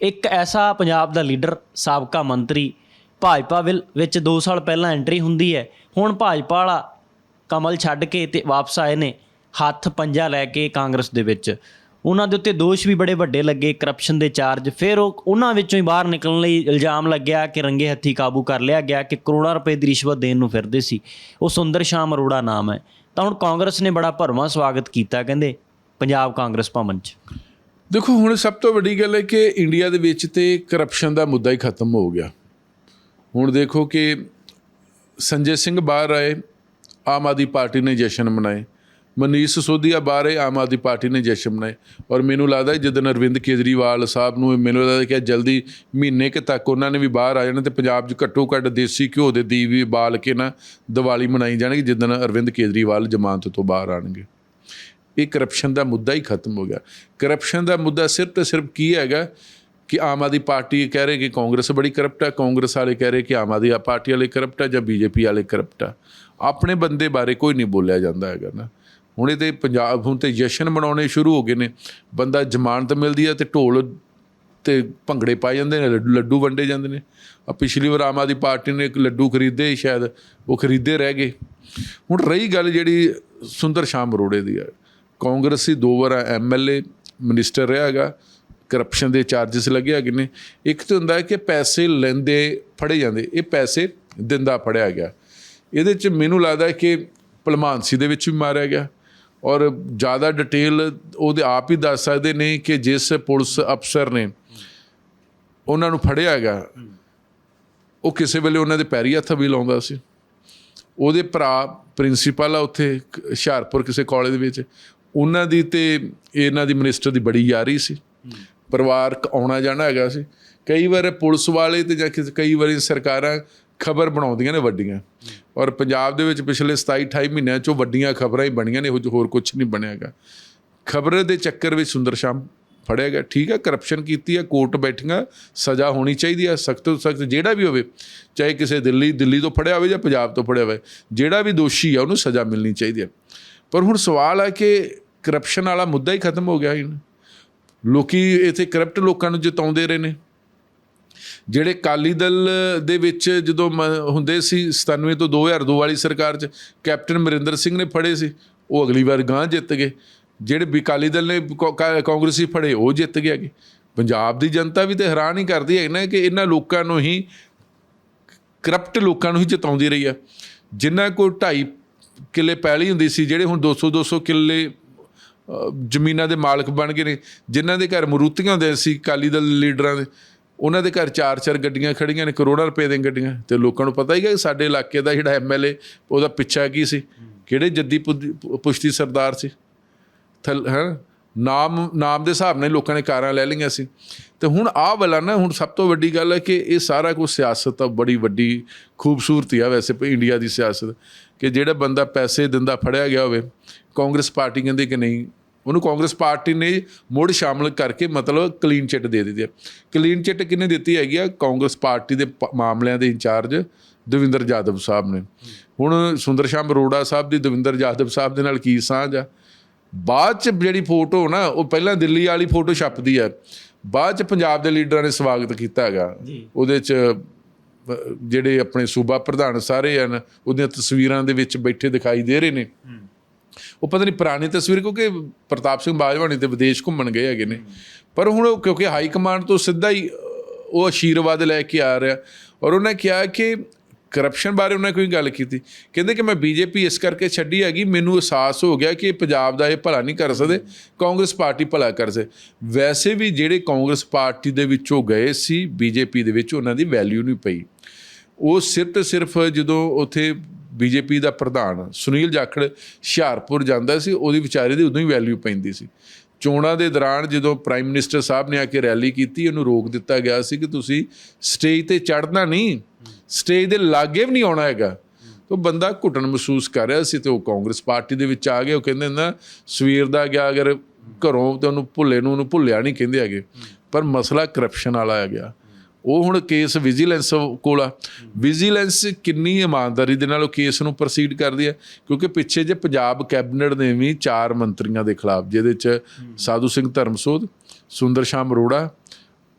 ਇੱਕ ਐਸਾ ਪੰਜਾਬ ਦਾ ਲੀਡਰ, ਸਾਬਕਾ ਮੰਤਰੀ ਭਾਜਪਾ ਵਿਲ- ਵਿੱਚ 2 ਸਾਲ ਪਹਿਲਾਂ ਐਂਟਰੀ ਹੁੰਦੀ ਹੈ। ਹੁਣ ਭਾਜਪਾ ਵਾਲਾ ਕਮਲ ਛੱਡ ਕੇ ਤੇ ਵਾਪਸ ਆਏ ਨੇ, ਹੱਥ ਪੰਜਾ ਲੈ ਕੇ ਕਾਂਗਰਸ ਦੇ ਵਿੱਚ। ਉਹਨਾਂ ਦੇ ਉੱਤੇ ਦੋਸ਼ ਵੀ ਬੜੇ ਵੱਡੇ ਲੱਗੇ ਕਰਪਸ਼ਨ ਦੇ ਚਾਰਜ ਫਿਰ ਉਹ ਉਹਨਾਂ ਵਿੱਚੋਂ ਹੀ ਬਾਹਰ ਨਿਕਲਣ ਲਈ ਇਲਜ਼ਾਮ ਲੱਗਿਆ ਕਿ ਰੰਗੇ ਹੱਥੀ ਕਾਬੂ ਕਰ ਲਿਆ ਗਿਆ ਕਿ ਕਰੋੜਾਂ ਰੁਪਏ ਦੀ ਰਿਸ਼ਵਤ ਦੇਣ ਨੂੰ ਫਿਰਦੇ ਸੀ। ਉਹ ਸੁੰਦਰ ਸ਼ਾਮ ਅਰੋੜਾ ਨਾਮ ਹੈ। ਤਾਂ ਹੁਣ ਕਾਂਗਰਸ ਨੇ ਬੜਾ ਭਰਵਾਂ ਸਵਾਗਤ ਕੀਤਾ, ਕਹਿੰਦੇ ਪੰਜਾਬ ਕਾਂਗਰਸ ਭਵਨ 'ਚ। ਦੇਖੋ, ਹੁਣ ਸਭ ਤੋਂ ਵੱਡੀ ਗੱਲ ਹੈ ਕਿ ਇੰਡੀਆ ਦੇ ਵਿੱਚ ਤੇ ਕਰਪਸ਼ਨ ਦਾ ਮੁੱਦਾ ਹੀ ਖਤਮ ਹੋ ਗਿਆ। ਹੁਣ ਦੇਖੋ ਕਿ ਸੰਜੇ ਸਿੰਘ ਬਾਹਰ ਆਏ, ਆਮ ਆਦਮੀ ਪਾਰਟੀ ਨੇ ਜਸ਼ਨ ਮਨਾਏ। ਮਨੀਸ਼ ਸਿਸੋਦੀਆ ਬਾਹਰ ਆਏ, ਆਮ ਆਦਮੀ ਪਾਰਟੀ ਨੇ ਜਸ਼ਨ ਮਨਾਏ। ਔਰ ਮੈਨੂੰ ਲੱਗਦਾ ਹੈ ਜਦੋਂ ਅਰਵਿੰਦ ਕੇਜਰੀਵਾਲ ਸਾਹਿਬ ਨੂੰ ਮੈਨੂੰ ਲੱਗਦਾ ਕਿ ਜਲਦੀ ਮਹੀਨੇ ਕੁ ਤੱਕ ਉਹਨਾਂ ਨੇ ਵੀ ਬਾਹਰ ਆ ਜਾਣਾ ਤੇ ਪੰਜਾਬ 'ਚ ਘੱਟੋ ਘੱਟ ਦੇਸੀ ਘਿਓ ਦੇ ਦੀਵੇ ਬਾਲ ਕੇ ਨਾ ਦੀਵਾਲੀ ਮਨਾਈ ਜਾਣਗੇ ਜਦੋਂ ਅਰਵਿੰਦ ਕੇਜਰੀਵਾਲ ਜ਼ਮਾਨਤ ਤੋਂ ਬਾਹਰ ਆਣਗੇ ਇਹ ਕਰਪਸ਼ਨ ਦਾ ਮੁੱਦਾ ਹੀ ਖਤਮ ਹੋ ਗਿਆ। ਕਰਪਸ਼ਨ ਦਾ ਮੁੱਦਾ ਸਿਰਫ ਤੇ ਸਿਰਫ ਕੀ ਹੈਗਾ ਕਿ ਆਮ ਆਦਮੀ ਪਾਰਟੀ ਕਹਿ ਰਹੇ ਕਿ ਕਾਂਗਰਸ ਬੜੀ ਕਰਪਟ ਹੈ ਕਾਂਗਰਸ ਵਾਲੇ ਕਹਿ ਰਹੇ ਕਿ ਆਮ ਆਦਮੀ ਪਾਰਟੀ ਵਾਲੇ ਕਰਪਟ ਹੈ ਜਾਂ ਬੀਜੇਪੀ ਵਾਲੇ ਕਰਪਟ ਹੈ ਆਪਣੇ ਬੰਦੇ ਬਾਰੇ ਕੋਈ ਨਹੀਂ ਬੋਲਿਆ ਜਾਂਦਾ ਹੈਗਾ ਨਾ। ਹੁਣ ਇਹਦੇ ਪੰਜਾਬ, ਹੁਣ ਤੇ ਜਸ਼ਨ ਮਨਾਉਣੇ ਸ਼ੁਰੂ ਹੋ ਗਏ ਨੇ। ਬੰਦਾ ਜ਼ਮਾਨਤ ਮਿਲਦੀ ਹੈ ਤੇ ਢੋਲ ਤੇ ਭੰਗੜੇ ਪਾਏ ਜਾਂਦੇ ਨੇ, ਲੱਡੂ- ਲੱਡੂ ਵੰਡੇ ਜਾਂਦੇ ਨੇ। ਆ ਪਿਛਲੀ ਵਾਰ ਆਮ ਆਦਮੀ ਪਾਰਟੀ ਨੇ ਇੱਕ ਲੱਡੂ ਖਰੀਦੇ ਸ਼ਾਇਦ, ਉਹ ਖਰੀਦੇ ਰਹਿ ਗਏ। ਹੁਣ ਰਹੀ ਗੱਲ ਜਿਹੜੀ ਸੁੰਦਰ ਸ਼ਾਮ ਅਰੋੜੇ ਦੀ ਹੈ ਕਾਂਗਰਸੀ ਦੋ ਵਾਰ ਐਮਐਲਏ ਮਿਨਿਸਟਰ ਰਿਹਾ ਹੈਗਾ ਕਰਪਸ਼ਨ ਦੇ ਚਾਰजेस ਲੱਗੇ ਹੈਗੇ ਨੇ। ਇੱਕ ਤਾਂ ਹੁੰਦਾ ਹੈ ਕਿ ਪੈਸੇ ਲੈਂਦੇ ਫੜੇ ਜਾਂਦੇ, ਇਹ ਪੈਸੇ ਦਿੰਦਾ ਫੜਿਆ ਗਿਆ। ਇਹਦੇ ਚ ਮੈਨੂੰ ਲੱਗਦਾ ਕਿ ਭਲਮਾਨਸੀ ਦੇ ਵਿੱਚ ਵੀ ਮਾਰਿਆ ਗਿਆ। ਔਰ ਜ਼ਿਆਦਾ ਡਿਟੇਲ ਉਹਦੇ ਆਪ ਹੀ ਦੱਸ ਸਕਦੇ ਨੇ ਕਿ ਜਿਸ ਪੁਲਿਸ ਅਫਸਰ ਨੇ ਉਹਨਾਂ ਨੂੰ ਫੜਿਆ ਹੈਗਾ, ਉਹ ਕਿਸੇ ਵੇਲੇ ਉਹਨਾਂ ਦੇ ਪੈਰੀ ਹੱਥ ਵੀ ਲਾਉਂਦਾ ਸੀ। ਉਹਦੇ ਭਰਾ ਪ੍ਰਿੰਸੀਪਲ ਆ ਉੱਥੇ ਹੁਸ਼ਿਆਰਪੁਰ ਕਿਸੇ ਕਾਲਜ ਦੇ ਵਿੱਚ। ਉਹਨਾਂ ਦੀ ਤੇ ਇਹਨਾਂ ਦੀ ਮਿਨਿਸਟਰ ਦੀ ਬੜੀ ਯਾਰੀ ਸੀ। ਪਰਿਵਾਰਕ ਆਉਣਾ ਜਾਣਾ ਹੈਗਾ ਸੀ। ਕਈ ਵਾਰ ਪੁਲਿਸ ਵਾਲੇ ਤੇ ਜਾਂ ਕਿਸੇ- ਕਈ ਵਾਰੀ ਸਰਕਾਰਾਂ ਖਬਰ ਬਣਾਉਂਦੀਆਂ ਨੇ ਵੱਡੀਆਂ। ਔਰ ਪੰਜਾਬ ਦੇ ਵਿੱਚ ਪਿਛਲੇ 27 28 ਮਹੀਨਿਆਂ ਚੋਂ ਵੱਡੀਆਂ ਖਬਰਾਂ ਹੀ ਬਣੀਆਂ ਨੇ, ਇਹੋ ਜਿਹਾ ਹੋਰ ਕੁਝ ਨਹੀਂ ਬਣਿਆਗਾ ਖਬਰ ਦੇ ਚੱਕਰ ਵਿੱਚ ਸੁੰਦਰ ਸ਼ਾਮ ਫੜਿਆ ਗਿਆ। ਠੀਕ ਹੈ ਕਰਪਸ਼ਨ ਕੀਤੀ ਹੈ ਕੋਰਟ ਬੈਠੀਆਂ, ਸਜ਼ਾ ਹੋਣੀ ਚਾਹੀਦੀ ਹੈ ਸਖਤ ਤੋਂ ਸਖਤ ਜਿਹੜਾ ਵੀ ਹੋਵੇ, ਚਾਹੇ ਕਿਸੇ ਦਿੱਲੀ ਦਿੱਲੀ ਤੋਂ ਫੜਿਆ ਹੋਵੇ ਜਾਂ ਪੰਜਾਬ ਤੋਂ ਫੜਿਆ ਹੋਵੇ, ਜਿਹੜਾ ਵੀ ਦੋਸ਼ੀ ਹੈ ਉਹਨੂੰ ਸਜ਼ਾ ਮਿਲਣੀ ਚਾਹੀਦੀ ਹੈ ਪਰ ਹੁਣ ਸਵਾਲ ਹੈ ਕਿ ਕਰਪਸ਼ਨ ਵਾਲਾ ਮੁੱਦਾ ਹੀ ਖਤਮ ਹੋ ਗਿਆ ਹੁਣ ਲੋਕੀ ਇੱਥੇ ਕਰਪਟ ਲੋਕਾਂ ਨੂੰ ਜਿਤਾਉਂਦੇ ਰਹੇ ਨੇ। ਜਿਹੜੇ ਕਾਲੀ ਦਲ ਦੇ ਵਿੱਚ ਜਦੋਂ ਮ- ਹੁੰਦੇ ਸੀ 97 ਤੋਂ 2002 ਵਾਲੀ ਸਰਕਾਰ 'ਚ, ਕੈਪਟਨ ਅਮਰਿੰਦਰ ਸਿੰਘ ਨੇ ਫੜੇ ਸੀ, ਉਹ ਅਗਲੀ ਵਾਰ ਗਾਂ ਜਿੱਤ ਗਏ। ਜਿਹੜੇ ਵੀ ਅਕਾਲੀ ਦਲ ਨੇ ਕਾ- ਕਾਂਗਰਸੀ ਫੜੇ, ਉਹ ਜਿੱਤ ਗਏ ਹੈਗੇ। ਪੰਜਾਬ ਦੀ ਜਨਤਾ ਵੀ ਤੇ ਹੈਰਾਨ ਹੀ ਕਰਦੀ ਹੈ ਨਾ ਕਿ ਇਹਨਾਂ ਲੋਕਾਂ ਨੂੰ ਹੀ ਕਰਪਟ ਲੋਕਾਂ ਨੂੰ ਹੀ ਜਿਤਾਉਂਦੀ ਰਹੀ ਆ। ਜਿਨ੍ਹਾਂ ਕੋਲ 2.5 ਕਿੱਲੇ ਪਹਿਲੀ ਹੁੰਦੀ ਸੀ, ਜਿਹੜੇ ਹੁਣ 200 200 ਕਿੱਲੇ ਜ਼ਮੀਨਾਂ ਦੇ ਮਾਲਕ ਬਣ ਗਏ ਨੇ, ਜਿਨ੍ਹਾਂ ਦੇ ਘਰ ਮਰੂਤੀਆਂ ਹੁੰਦੇ ਸੀ, ਅਕਾਲੀ ਦਲ ਲੀਡਰਾਂ ਦੇ, ਉਹਨਾਂ ਦੇ ਘਰ ਚਾਰ ਚਾਰ ਗੱਡੀਆਂ ਖੜੀਆਂ ਨੇ, ਕਰੋੜਾਂ ਰੁਪਏ ਦੀਆਂ ਗੱਡੀਆਂ, ਤੇ ਲੋਕਾਂ ਨੂੰ ਪਤਾ ਹੀ ਹੈ ਕਿ ਸਾਡੇ ਇਲਾਕੇ ਦਾ ਜਿਹੜਾ ਐਮਐਲਏ ਉਹਦਾ ਪਿੱਛਾ ਕੀ ਸੀ? ਕਿਹੜੇ ਜੱਦੀ ਪੁਸ਼ਤੀ ਸਰਦਾਰ ਸੀ? ਥਲ, ਹੈ? ਨਾਮ ਨਾਮ ਦੇ ਹਿਸਾਬ ਨਾਲ ਲੋਕਾਂ ਨੇ ਕਾਰਾਂ ਲੈ ਲਈਆਂ ਸੀ। ਤੇ ਹੁਣ ਆਹ ਵਾਲਾ ਨਾ, ਹੁਣ ਸਭ ਤੋਂ ਵੱਡੀ ਗੱਲ ਹੈ ਕਿ ਇਹ ਸਾਰਾ ਕੁਝ ਸਿਆਸਤ ਆ, ਬੜੀ ਵੱਡੀ ਖੂਬਸੂਰਤੀ ਆ ਵੈਸੇ ਇੰਡੀਆ ਦੀ ਸਿਆਸਤ, ਕਿ ਜਿਹੜਾ ਬੰਦਾ ਪੈਸੇ ਦਿੰਦਾ ਫੜਿਆ ਗਿਆ ਹੋਵੇ, ਕਾਂਗਰਸ ਪਾਰਟੀ ਕਹਿੰਦੀ ਕਿ ਨਹੀਂ, ਉਹਨੂੰ ਕਾਂਗਰਸ ਪਾਰਟੀ ਨੇ ਮੁੜ ਸ਼ਾਮਲ ਕਰਕੇ ਮਤਲਬ ਕਲੀਨ ਚਿੱਟ ਦੇ ਦਿੱਤੀ ਹੈ ਕਲੀਨ ਚਿੱਟ ਕਿਹਨੇ ਦਿੱਤੀ ਹੈਗੀ ਆ? ਕਾਂਗਰਸ ਪਾਰਟੀ ਦੇ ਪ- ਮਾਮਲਿਆਂ ਦੇ ਇੰਚਾਰਜ ਦਵਿੰਦਰ ਜਾਦਵ ਸਾਹਿਬ ਨੇ। ਹੁਣ ਸੁੰਦਰ ਸ਼ਾਮ ਅਰੋੜਾ ਸਾਹਿਬ ਦੀ, ਦਵਿੰਦਰ ਜਾਦਵ ਸਾਹਿਬ ਦੇ ਨਾਲ ਕੀ ਸਾਂਝ ਆ? ਬਾਅਦ ਚ ਜਿਹੜੀ ਫੋਟੋ ਨਾ ਉਹ ਪਹਿਲਾਂ ਦਿੱਲੀ ਵਾਲੀ ਫੋਟੋ ਛਪਦੀ ਹੈ ਬਾਅਦ ਚ ਪੰਜਾਬ ਦੇ ਲੀਡਰਾਂ ਨੇ ਸਵਾਗਤ ਕੀਤਾ ਹੈਗਾ। ਉਹਦੇ ਚ ਜਿਹੜੇ ਆਪਣੇ ਸੂਬਾ ਪ੍ਰਧਾਨ ਸਾਰੇ ਹਨ ਉਹਦੀਆਂ ਤਸਵੀਰਾਂ ਦੇ ਵਿੱਚ ਬੈਠੇ ਦਿਖਾਈ ਦੇ ਰਹੇ ਨੇ। ਉਹ ਪਤਾ ਨਹੀਂ ਪੁਰਾਣੀ ਤਸਵੀਰ ਕਿਉਂਕਿ ਪ੍ਰਤਾਪ ਸਿੰਘ ਬਾਜਵਾਨੀ ਤੇ ਵਿਦੇਸ਼ ਘੁੰਮਣ ਗਏ ਹੈਗੇ ਨੇ। ਪਰ ਹੁਣ ਉਹ ਕਿਉਂਕਿ ਹਾਈ ਕਮਾਂਡ ਤੋਂ ਸਿੱਧਾ ਹੀ ਉਹ ਆਸ਼ੀਰਵਾਦ ਲੈ ਕੇ ਆ ਰਿਹਾ। ਔਰ ਉਹਨੇ ਕਿਹਾ ਕਿ ਕਰਪਸ਼ਨ ਬਾਰੇ ਉਹਨਾਂ ਕੋਈ ਗੱਲ ਕੀਤੀ। ਕਹਿੰਦੇ ਕਿ ਮੈਂ ਬੀਜੇਪੀ ਇਸ ਕਰਕੇ ਛੱਡੀ ਹੈਗੀ, ਮੈਨੂੰ ਅਹਿਸਾਸ ਹੋ ਗਿਆ ਕਿ ਇਹ ਪੰਜਾਬ ਦਾ ਇਹ ਭਲਾ ਨਹੀਂ ਕਰ ਸਕਦੇ, ਕਾਂਗਰਸ ਪਾਰਟੀ ਭਲਾ ਕਰ ਸੇ ਵੈਸੇ ਵੀ ਜਿਹੜੇ ਕਾਂਗਰਸ ਪਾਰਟੀ ਦੇ ਵਿੱਚੋਂ ਗਏ ਸੀ ਬੀਜੇਪੀ ਦੇ ਵਿੱਚ ਉਹਨਾਂ ਦੀ ਵੈਲਿਊ ਨਹੀਂ ਪਈ। ਉਹ ਸਿਰਫ ਤੇ ਸਿਰਫ ਜਦੋਂ ਉਥੇ ਬੀਜੇਪੀ ਦਾ ਪ੍ਰਧਾਨ ਸੁਨੀਲ ਜਾਖੜ ਹੁਸ਼ਿਆਰਪੁਰ ਜਾਂਦਾ ਸੀ, ਉਹਦੀ ਵਿਚਾਰੇ ਦੀ ਉਦੋਂ ਹੀ ਵੈਲਿਊ ਪੈਂਦੀ ਸੀ। ਚੋਣਾਂ ਦੇ ਦੌਰਾਨ ਜਦੋਂ ਪ੍ਰਾਈਮ ਮਿਨਿਸਟਰ ਸਾਹਿਬ ਨੇ ਆ ਕੇ ਰੈਲੀ ਕੀਤੀ, ਉਹਨੂੰ ਰੋਕ ਦਿੱਤਾ ਗਿਆ ਸੀ ਕਿ ਤੁਸੀਂ ਸਟੇਜ ਤੇ ਚੜ੍ਹਨਾ ਨਹੀਂ ਸਟੇਜ ਦੇ ਲਾਗੇ ਵੀ ਨਹੀਂ ਆਉਣਾ ਹੈਗਾ। ਉਹ ਬੰਦਾ ਘੁੱਟਣ ਮਹਿਸੂਸ ਕਰ ਰਿਹਾ ਸੀ ਤੇ ਉਹ ਕਾਂਗਰਸ ਪਾਰਟੀ ਦੇ ਵਿੱਚ ਆ ਗਏ। ਉਹ ਕਹਿੰਦੇ ਨਾ, ਸਵੇਰ ਦਾ ਗਿਆ, ਅਗਰ ਘਰੋਂ ਤੇ ਉਹਨੂੰ ਭੁੱਲੇ ਨੂੰ ਉਹਨੂੰ ਭੁੱਲਿਆ ਨਹੀਂ ਕਹਿੰਦੇ ਹੈਗੇ। ਪਰ ਮਸਲਾ ਕਰਪਸ਼ਨ ਵਾਲਾ ਆ ਗਿਆ। ਉਹ ਹੁਣ ਕੇਸ ਵਿਜੀਲੈਂਸ ਕੋਲ ਆ। ਵਿਜੀਲੈਂਸ ਕਿੰਨੀ ਇਮਾਨਦਾਰੀ ਦੇ ਨਾਲ ਉਹ ਕੇਸ ਨੂੰ ਪ੍ਰੋਸੀਡ ਕਰਦੀ ਹੈ ਕਿਉਂਕਿ ਪਿੱਛੇ ਜੇ ਪੰਜਾਬ ਕੈਬਨਿਟ ਨੇ ਵੀ ਚਾਰ ਮੰਤਰੀਆਂ ਦੇ ਖਿਲਾਫ ਜਿਹਦੇ ਚ ਸਾਧੂ ਸਿੰਘ ਧਰਮਸੋਧ ਸੁੰਦਰ ਸ਼ਾਮ ਅਰੋੜਾ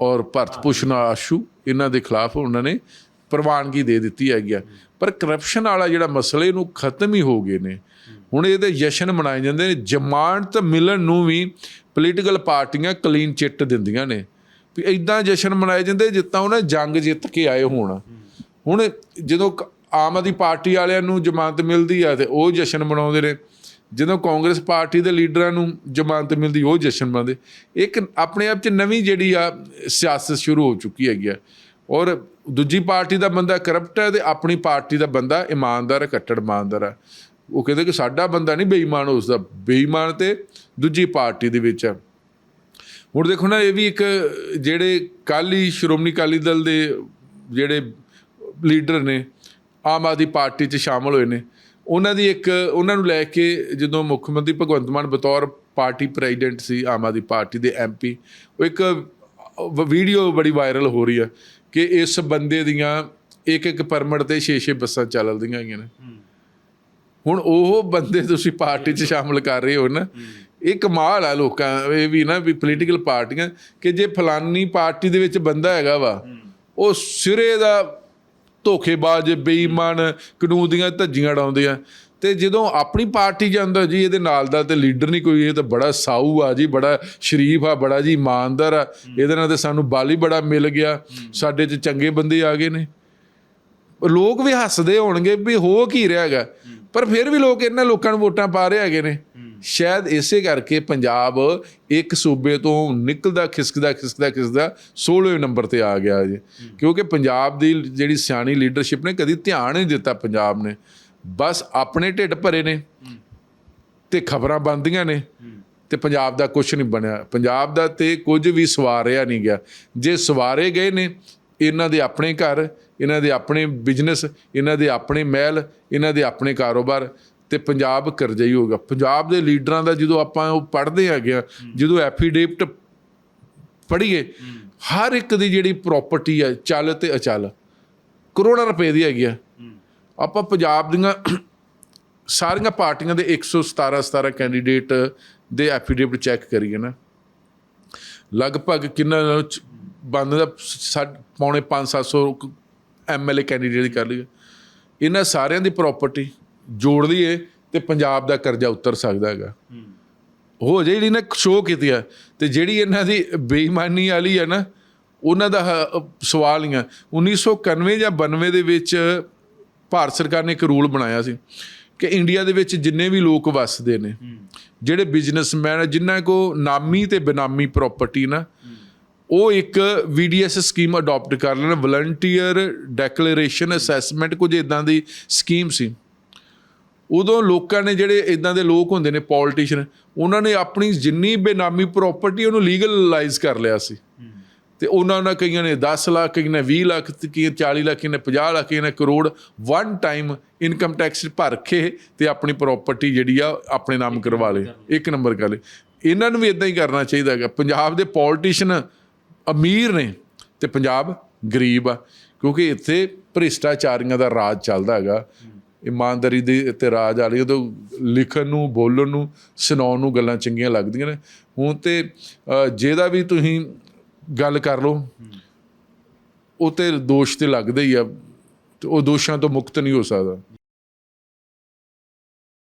ਔਰ ਭਰਤ ਭੂਸ਼ਣ ਆਸ਼ੂ ਇਹਨਾਂ ਦੇ ਖਿਲਾਫ ਉਹਨਾਂ ਨੇ ਪ੍ਰਵਾਨਗੀ ਦੇ ਦਿੱਤੀ ਹੈਗੀ ਆ। ਪਰ ਕਰਪਸ਼ਨ ਵਾਲਾ ਜਿਹੜਾ ਮਸਲੇ ਨੂੰ ਖਤਮ ਹੀ ਹੋ ਗਏ ਨੇ ਹੁਣ ਇਹਦੇ ਜਸ਼ਨ ਮਨਾਏ ਜਾਂਦੇ ਨੇ ਜ਼ਮਾਨਤ ਮਿਲਣ ਨੂੰ ਵੀ ਪੋਲੀਟੀਕਲ ਪਾਰਟੀਆਂ ਕਲੀਨ ਚਿੱਟ ਦਿੰਦੀਆਂ ਨੇ। ਵੀ ਇਦਾਂ ਜਸ਼ਨ ਮਨਾਏ ਜਾਂਦੇ ਜਿੱਦਾਂ ਉਹਨਾਂ ਜੰਗ ਜਿੱਤ ਕੇ ਆਏ ਹੋਣ। ਹੁਣ ਜਦੋਂ ਕ- ਆਮ ਆਦਮੀ ਪਾਰਟੀ ਵਾਲਿਆਂ ਨੂੰ ਜ਼ਮਾਨਤ ਮਿਲਦੀ ਆ ਤੇ ਉਹ ਜਸ਼ਨ ਮਨਾਉਂਦੇ ਨੇ। ਜਦੋਂ ਕਾਂਗਰਸ ਪਾਰਟੀ ਦੇ ਲੀਡਰਾਂ ਨੂੰ ਜ਼ਮਾਨਤ ਮਿਲਦੀ, ਉਹ ਜਸ਼ਨ ਮਨਾਉਂਦੇ। ਇੱਕ ਆਪਣੇ ਆਪ 'ਚ ਨਵੀਂ ਜਿਹੜੀ ਆ ਸਿਆਸਤ ਸ਼ੁਰੂ ਹੋ ਚੁੱਕੀ ਹੈਗੀ ਆ। ਔਰ ਦੂਜੀ ਪਾਰਟੀ ਦਾ ਬੰਦਾ ਕਰਪਟ ਹੈ ਤੇ ਆਪਣੀ ਪਾਰਟੀ ਦਾ ਬੰਦਾ ਇਮਾਨਦਾਰ ਹੈ ਕੱਟੜ ਇਮਾਨਦਾਰ ਹੈ ਉਹ ਕਹਿੰਦੇ ਕਿ ਸਾਡਾ ਬੰਦਾ ਨਹੀਂ ਬੇਈਮਾਨ ਉਸ ਦਾ ਬੇਈਮਾਨ ਤੇ ਦੂਜੀ ਪਾਰਟੀ ਦੇ ਵਿੱਚ ਹੈ ਹੁਣ ਦੇਖੋ ਨਾ ਇਹ ਵੀ ਇੱਕ ਜਿਹੜੇ ਕੱਲ੍ਹ ਹੀ ਸ਼੍ਰੋਮਣੀ ਅਕਾਲੀ ਦਲ ਦੇ ਜਿਹੜੇ ਲੀਡਰ ਨੇ ਆਮ ਆਦਮੀ ਪਾਰਟੀ 'ਚ ਸ਼ਾਮਲ ਹੋਏ ਨੇ ਉਹਨਾਂ ਦੀ ਇੱਕ ਉਹਨਾਂ ਨੂੰ ਲੈ ਕੇ ਜਦੋਂ ਮੁੱਖ ਮੰਤਰੀ ਭਗਵੰਤ ਮਾਨ ਬਤੌਰ ਪਾਰਟੀ ਪ੍ਰੈਜ਼ੀਡੈਂਟ ਸੀ ਆਮ ਆਦਮੀ ਪਾਰਟੀ ਦੇ ਐਮਪੀ ਉਹ ਇੱਕ ਵੀਡੀਓ ਬੜੀ ਵਾਇਰਲ ਹੋ ਰਹੀ ਹੈ ਕਿ ਇਸ ਬੰਦੇ ਦੀਆਂ ਇੱਕ ਇੱਕ ਪਰਮਿਟ ਤੇ 6-6 ਬੱਸਾਂ ਚੱਲਦੀਆਂ ਹੈਗੀਆਂ ਨੇ। ਹੁਣ ਉਹ ਬੰਦੇ ਤੁਸੀਂ ਪਾਰਟੀ 'ਚ ਸ਼ਾਮਲ ਕਰ ਰਹੇ ਹੋ ਨਾ ਇਹ ਕਮਾਲ ਆ ਲੋਕਾਂ ਇਹ ਵੀ ਨਾ ਵੀ ਪੋਲੀਟੀਕਲ ਪਾਰਟੀਆਂ ਕਿ ਜੇ ਫਲਾਨੀ ਪਾਰਟੀ ਦੇ ਵਿੱਚ ਬੰਦਾ ਹੈਗਾ ਵਾ ਉਹ ਸਿਰੇ ਦਾ ਧੋਖੇਬਾਜ਼ ਬੇਈਮਾਨ ਕਾਨੂੰਨ ਦੀਆਂ ਧੱਜੀਆਂ ਉਡਾਉਂਦੇ ਆ। ਤੇ ਜਦੋਂ ਆਪਣੀ ਪਾਰਟੀ ਜਾਂਦਾ ਜੀ ਇਹਦੇ ਨਾਲ ਦਾ ਤੇ ਲੀਡਰ ਨਹੀਂ ਕੋਈ ਇਹ ਤਾਂ ਬੜਾ ਸਾਊ ਆ ਜੀ ਬੜਾ ਸ਼ਰੀਫ ਆ ਬੜਾ ਜੀ ਇਮਾਨਦਾਰ ਆ। ਇਹਦੇ ਨਾਲ ਤੇ ਸਾਨੂੰ ਬਾਲੀ ਬੜਾ ਮਿਲ ਗਿਆ। ਸਾਡੇ 'ਚ ਚੰਗੇ ਬੰਦੇ ਆ ਗਏ ਨੇ। ਲੋਕ ਵੀ ਹੱਸਦੇ ਹੋਣਗੇ ਵੀ ਹੋ ਕੀ ਰਿਹਾ ਹੈਗਾ। ਪਰ ਫਿਰ ਵੀ ਲੋਕ ਇਹਨਾਂ ਲੋਕਾਂ ਨੂੰ ਵੋਟਾਂ ਪਾ ਰਹੇ ਹੈਗੇ ਨੇ। ਸ਼ਾਇਦ ਇਸੇ ਕਰਕੇ ਪੰਜਾਬ ਇੱਕ ਸੂਬੇ ਤੋਂ ਨਿਕਲਦਾ ਖਿਸਕਦਾ ਖਿਸਕਦਾ ਖਿਸਕਦਾ 16ਵੇਂ ਨੰਬਰ ਤੇ ਆ ਗਿਆ ਜੀ। ਕਿਉਂਕਿ ਪੰਜਾਬ ਦੀ ਜਿਹੜੀ ਸਿਆਣੀ ਲੀਡਰਸ਼ਿਪ ਨੇ ਕਦੀ ਧਿਆਨ ਨਹੀਂ ਦਿੱਤਾ ਪੰਜਾਬ ਨੇ। ਬਸ ਆਪਣੇ ਢਿੱਡ ਭਰੇ ਨੇ ਤੇ ਖਬਰਾਂ ਬੰਦੀਆਂ ਨੇ ਤੇ ਪੰਜਾਬ ਦਾ ਕੁਝ ਨਹੀਂ ਬਣਿਆ। ਪੰਜਾਬ ਦਾ ਤੇ ਕੁਝ ਵੀ ਸਵਾਰਿਆ ਨਹੀਂ ਗਿਆ। ਜੇ ਸਵਾਰੇ ਗਏ ਨੇ ਇਹਨਾਂ ਦੇ ਆਪਣੇ ਘਰ ਇਹਨਾਂ ਦੇ ਆਪਣੇ ਬਿਜ਼ਨਸ ਇਹਨਾਂ ਦੇ ਆਪਣੇ ਮਹਿਲ ਇਹਨਾਂ ਦੇ ਆਪਣੇ ਕਾਰੋਬਾਰ ਤੇ ਪੰਜਾਬ ਕਰਜ਼ਈ ਹੋਗਾ ਪੰਜਾਬ ਦੇ ਲੀਡਰਾਂ ਦਾ ਜਦੋਂ ਆਪਾਂ ਉਹ ਪੜ੍ਹਦੇ ਆ ਜਦੋਂ ਐਫੀਡੇਵਿਟ ਪੜ੍ਹੀਏ ਹਰ ਇੱਕ ਦੀ ਜਿਹੜੀ ਪ੍ਰਾਪਰਟੀ ਹੈ ਚੱਲ ਤੇ ਅਚਲ ਕਰੋੜਾਂ ਰੁਪਏ ਦੀ ਹੈਗੀ ਆ। ਆਪਾਂ ਪੰਜਾਬ ਦੀਆਂ ਸਾਰੀਆਂ ਪਾਰਟੀਆਂ ਦੇ 117 17 ਕੈਂਡੀਡੇਟ ਦੇ ਐਫੀਡੇਵਿਟ ਚੈੱਕ ਕਰੀਏ ਨਾ। ਲਗਭਗ ਕਿੰਨਾ ਬਣਦਾ ਸਾ- ਪੌਣੇ 5-700 ਐਮਐਲਏ ਕੈਂਡੀਡੇਟ ਦੀ ਕਰ ਲਈਏ। ਇਹਨਾਂ ਸਾਰਿਆਂ ਦੀ ਪ੍ਰਾਪਰਟੀ ਜੋੜ ਲਈਏ ਤੇ ਪੰਜਾਬ ਦਾ ਕਰਜ਼ਾ ਉਤਰ ਸਕਦਾ ਹੈਗਾ। ਹੋ ਜੇ ਜਿਹੜੀ ਨਾ ਸ਼ੋਅ ਕੀਤੀ ਆ ਤੇ ਜਿਹੜੀ ਇਹਨਾਂ ਦੀ ਬੇਈਮਾਨੀ ਵਾਲੀ ਆ ਨਾ, ਉਹਨਾਂ ਦਾ ਸਵਾਲ ਹੀ ਆ। 1991 ਜਾਂ 92 ਦੇ ਵਿੱਚ ਭਾਰਤ ਸਰਕਾਰ ਨੇ ਇੱਕ ਰੂਲ ਬਣਾਇਆ ਸੀ ਕਿ ਇੰਡੀਆ ਦੇ ਵਿੱਚ ਜਿੰਨੇ ਵੀ ਲੋਕ ਵੱਸਦੇ ਨੇ, ਜਿਹੜੇ ਬਿਜ਼ਨਸਮੈਨ ਜਿਨ੍ਹਾਂ ਕੋ ਨਾਮੀ ਤੇ ਬੇਨਾਮੀ ਪ੍ਰਾਪਰਟੀ ਨਾ, ਉਹ ਇੱਕ VDS ਸਕੀਮ ਅਡਾਪਟ ਕਰ ਲੈਣ। ਵਲੰਟੀਅਰ ਡੈਕਲੇਰੇਸ਼ਨ ਅਸੈਸਮੈਂਟ ਕੁਝ ਇਦਾਂ ਦੀ ਸਕੀਮ ਸੀ। ਉਦੋਂ ਲੋਕਾਂ ਨੇ ਜਿਹੜੇ ਇਦਾਂ ਦੇ ਲੋਕ ਹੁੰਦੇ ਨੇ ਪੋਲਿਟਿਸ਼ੀਅਨ ਉਹਨਾਂ ਨੇ ਆਪਣੀ ਜਿੰਨੀ ਬੇਨਾਮੀ ਪ੍ਰਾਪਰਟੀ ਉਹਨੂੰ ਲੀਗਲਾਈਜ਼ ਕਰ ਲਿਆ ਸੀ। ਤੇ ਉਹਨਾਂ ਨਾਲ ਕਈਆਂ ਨੇ 10 ਲੱਖ ਕਈਆਂ ਨੇ 20 ਲੱਖ ਕਈਆਂ 40 ਲੱਖ ਕਈਆਂ ਨੇ 50 ਲੱਖ ਕਈਆਂ ਨੇ crore one time income tax ਭਰ ਕੇ ਤੇ ਆਪਣੀ ਪ੍ਰਾਪਰਟੀ ਜਿਹੜੀ ਆ ਆਪਣੇ ਨਾਮ ਕਰਵਾ ਲੇ ਇੱਕ ਨੰਬਰ ਕਰ ਲੇ ਇਹਨਾਂ ਨੂੰ ਵੀ ਇਦਾਂ ਹੀ ਕਰਨਾ ਚਾਹੀਦਾ ਹੈਗਾ। ਪੰਜਾਬ ਦੇ ਪੋਲਿਟਿਸ਼ੀਅਨ ਅਮੀਰ ਨੇ ਤੇ ਪੰਜਾਬ ਗਰੀਬ ਆ। ਕਿਉਂਕਿ ਇੱਥੇ ਭ੍ਰਿਸ਼ਟਾਚਾਰੀਆਂ ਦਾ ਰਾਜ ਚੱਲਦਾ ਹੈਗਾ। ਇਮਾਨਦਾਰੀ ਦੇ ਤੇ ਰਾਜ ਵਾਲੀ ਉਦੋਂ ਲਿਖਣ ਨੂੰ, ਬੋਲਣ ਨੂੰ, ਸੁਣਾਉਣ ਨੂੰ ਗੱਲਾਂ ਚੰਗੀਆਂ ਲੱਗਦੀਆਂ ਨੇ। ਹੁਣ ਤੇ ਜਿਹਦਾ ਵੀ ਤੁਸੀਂ ਗੱਲ ਕਰ ਲਓ, ਉਹ ਤੇ ਦੋਸ਼ ਤੇ ਲੱਗਦਾ ਹੀ ਆ, ਤੇ ਉਹ ਦੋਸ਼ਾਂ ਤੋਂ ਮੁਕਤ ਨਹੀਂ ਹੋ ਸਕਦਾ।